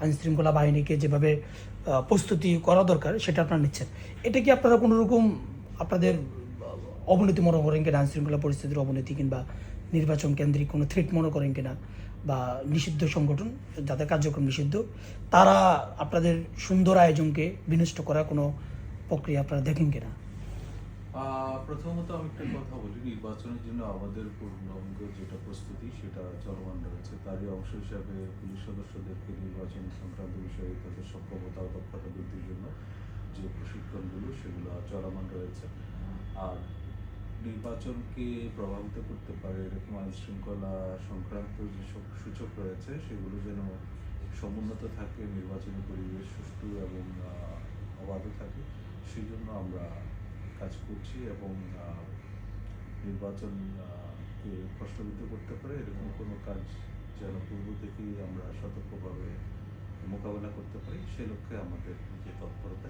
আইন শৃঙ্খলা বাহিনীকে যেভাবে প্রস্তুতি করা দরকার, সেটা আপনারা নিচ্ছেন। এটা কি আপনারা কোনো রকম আপনাদের অবনতি মনে করেন কিনা? আইন শৃঙ্খলা পরিস্থিতির অবনতি কিংবা নির্বাচন কেন্দ্রিক কোনো থ্রেট মনে করেন কিনা? বা নিষিদ্ধ সংগঠন যাদের কার্যক্রম নিষিদ্ধ, তারা আপনাদের সুন্দর আয়োজনকে বিনষ্ট করার কোনো প্রক্রিয়া আপনারা দেখেন কিনা? প্রথমত আমি একটা কথা বলি, নির্বাচনের জন্য আমাদের পূর্ণাঙ্গ যেটা প্রস্তুতি, সেটা চলমান রয়েছে। তারই অংশ হিসাবে পুলিশ সদস্যদেরকে নির্বাচন সংক্রান্ত বিষয়ে তাদের সক্ষমতা ও দক্ষতা বৃদ্ধির জন্য যে প্রশিক্ষণগুলো, সেগুলো চলমান রয়েছে। আর নির্বাচনকে প্রভাবিত করতে পারে এরকম আইন শৃঙ্খলা সংক্রান্ত যেসব সূচক রয়েছে, সেগুলো যেন সমুন্নত থাকে, নির্বাচনী পরিবেশ সুষ্ঠু এবং অবাধ থাকে সেই জন্য আমরা কাজ করছি এবং নির্বাচন প্রশ্নবিদ্ধ করতে পারে, এরকম কোনো কাজ যেন পূর্ব থেকেই আমরা সতর্কভাবে মোকাবেলা করতে পারি, সে লক্ষ্যে আমাদের যে তৎপরতা